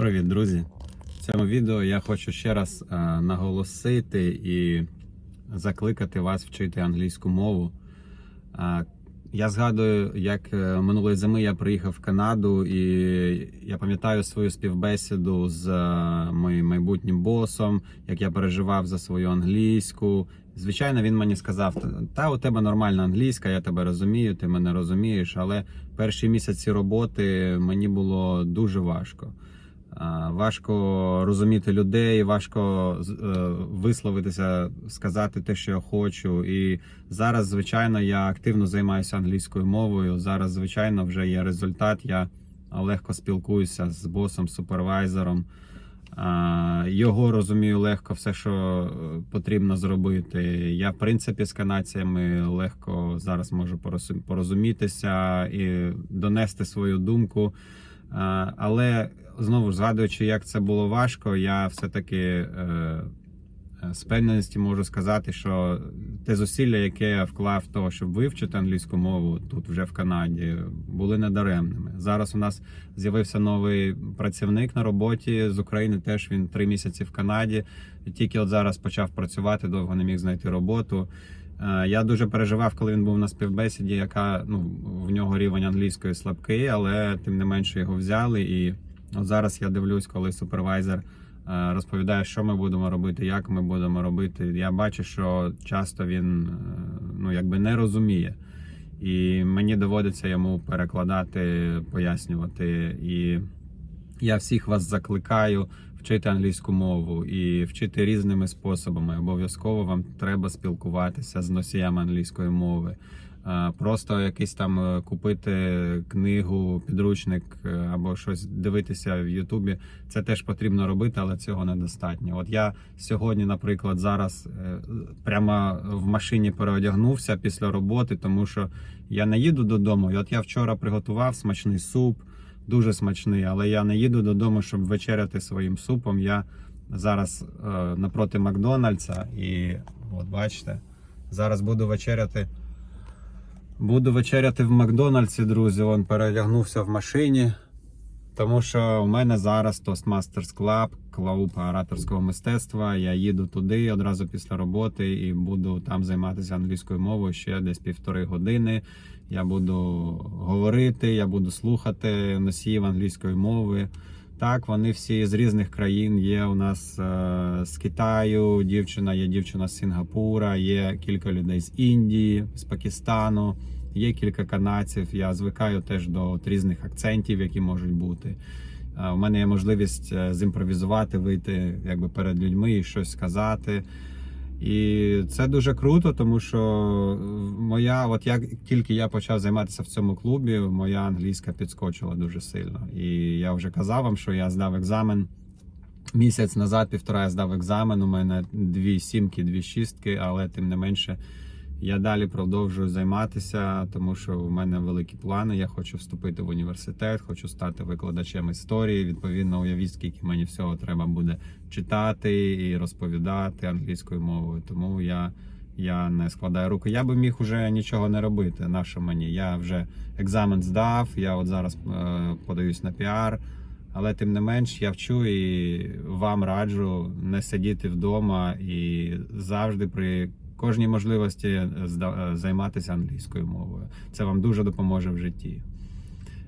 Привіт, друзі! В цьому відео я хочу ще раз е, наголосити і закликати вас вчити англійську мову. Е, я згадую, як е, минулої зими я приїхав в Канаду, і я пам'ятаю свою співбесіду з моїм майбутнім босом, як я переживав за свою англійську. Звичайно, він мені сказав: та у тебе нормальна англійська, я тебе розумію, ти мене розумієш. Але перші місяці роботи мені було дуже важко. А, Важко розуміти людей, важко е, висловитися, сказати те, що я хочу. І зараз, звичайно, я активно займаюся англійською мовою. Зараз, звичайно, вже є результат. Я легко спілкуюся з босом, супервайзером. Його розумію легко все, що е, потрібно зробити. Я, в принципі, з канадцями легко зараз можу порозум- порозумітися і донести свою думку. Але знову ж згадуючи, як це було важко, я все-таки е, е, з певністю можу сказати, що те зусилля, яке я вклав в того, щоб вивчити англійську мову тут вже в Канаді, були недаремними. Зараз у нас з'явився новий працівник на роботі з України. Теж він три місяці в Канаді. Тільки от зараз почав працювати, довго не міг знайти роботу. Е, Я дуже переживав, коли він був на співбесіді, яка ну в нього рівень англійської слабкий, але тим не менше його взяли. І от зараз я дивлюсь, коли супервайзер е, розповідає, що ми будемо робити, як ми будемо робити. Я бачу, що часто він е, ну якби не розуміє. І мені доводиться йому перекладати, пояснювати. І я всіх вас закликаю вчити англійську мову і вчити різними способами. Обов'язково вам треба спілкуватися з носіями англійської мови. Просто якийсь там е, купити книгу, підручник е, або щось дивитися в Ютубі. Це теж потрібно робити, але цього недостатньо. От я сьогодні, наприклад, зараз е, прямо в машині переодягнувся після роботи, тому що я не їду додому. І от я вчора приготував смачний суп дуже смачний, але я не їду додому, щоб вечеряти своїм супом. Я зараз е, напроти Макдональдса і от бачите, зараз буду вечеряти. Буду вечеряти в Макдональдсі, друзі. Вон перелягнувся в машині. Тому що у мене зараз Toastmasters Club, клуб ораторського мистецтва. Я їду туди одразу після роботи і буду там займатися англійською мовою ще десь півтори години. Я буду говорити, я буду слухати носіїв англійської мови. Так, вони всі з різних країн. Є у нас е, з Китаю дівчина, є дівчина з Сінгапура, є кілька людей з Індії, з Пакистану, є кілька канадців. Я звикаю теж до от різних акцентів, які можуть бути. Е, У мене є можливість е, зімпровізувати, вийти якби перед людьми і щось сказати. І це дуже круто, тому що моя, от як тільки я почав займатися в цьому клубі, моя англійська підскочила дуже сильно. І я вже казав вам, що я здав екзамен місяць назад, півтора я здав екзамен. У мене дві сімки, дві шістки, але тим не менше я далі продовжую займатися, тому що в мене великі плани. Я хочу вступити в університет, хочу стати викладачем історії. Відповідно, уявіть, скільки мені всього треба буде читати і розповідати англійською мовою. Тому я, я не складаю руки. Я би міг уже нічого не робити. На що мені? Я вже екзамен здав. Я от зараз е, подаюсь на піар. Але тим не менш я вчу і вам раджу не сидіти вдома і завжди при кожній можливості зда- е, займатися англійською мовою. Це вам дуже допоможе в житті.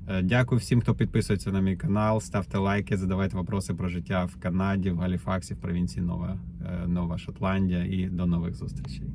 Е, Дякую всім, хто підписується на мій канал. Ставте лайки, задавайте вопроси про життя в Канаді, в Галіфаксі, в провінції Нова, е, Нова Шотландія і до нових зустрічей.